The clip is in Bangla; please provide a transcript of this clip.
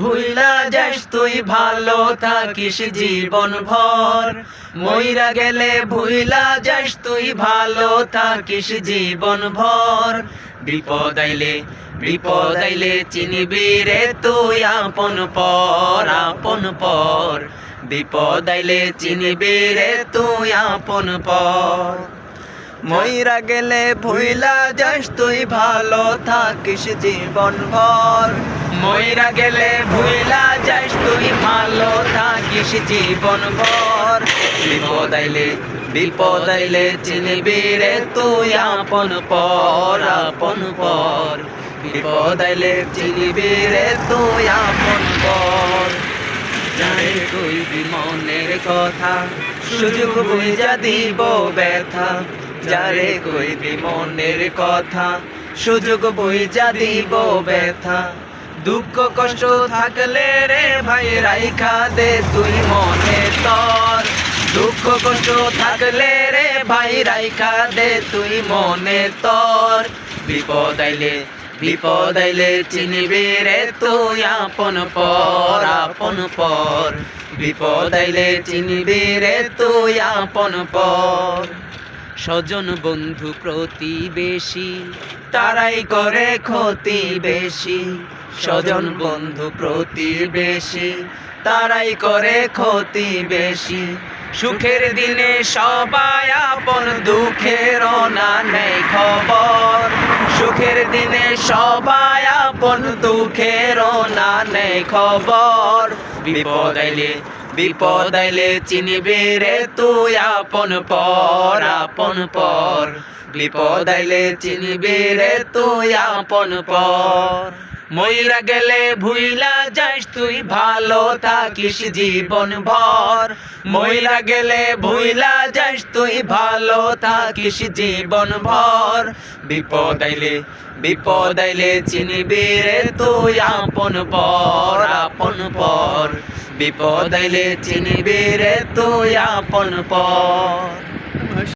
ভুইলা যাস, তুই ভালো থাকিস জীবন ভর মইরা গেলে ভুইলা যাস, তুই ভালো থাকিস জীবন ভর বিপদ আইলে বিপদ আইলে চিনিবি রে তুই আপন পর আপন পর। বিপদ আইলে চিনিবি রে তুই আপন পর। মইরা গেলে ভুইলা যাস, তুই ভালো থাকিস জীবন ভর মইরা গেলে ভুইলা যাস, তুই ভালো থাকিস জীবন ভর বিপদ আইলে বিপদ আইলে চিনবি রে তুই আপন পর আপন পর। বিপদ আইলে চিনবি রে তুই আপন পর। জানে তুই বিমনের কথা, সুযোগ বুঝা দিব ব্যথা। যারে কই বিমনের কথা, সুযোগ বুঝা দিব ব্যথা। দুঃখ কষ্ট থাকলে রে ভাই, রাইখা দে তুই মনে তর। দুঃখ কষ্ট থাকলে রে ভাই, রাইখা দে তুই মনে তর। বিপদ আইলে বিপদ আইলে চিনিবি রে তুই আপন পর আপন পর। বিপদ আইলে চিনিবি রে তুই আপন পর। স্বজন বন্ধু প্রতিবেশী, তারাই করে ক্ষতি বেশি। স্বজন বন্ধু প্রতিবেশী, তারাই করে ক্ষতি বেশি। সুখের দিনে সবাই আপন, দুঃখের না নেই খবর। সুখের দিনে সবাই আপন, দুঃখের না নেই খবর। বিপদ বিপদ আইলে চিনিবি রে তুই আপন পর আপন পর। বিপদ আইলে চিনিবি রে তুই আপন পর। মইরা গেলে ভুইলা যাস তুই, ভালো থাকিস জীবন ভর। মইরা গেলে ভুইলা যাস তুই, ভালো থাকিস জীবন ভর। বিপদ আইলে বিপদ আইলে চিনিবি রে তুই আপন পর আপন পর। বিপদ এলে চিনবি রে তুই আপন পর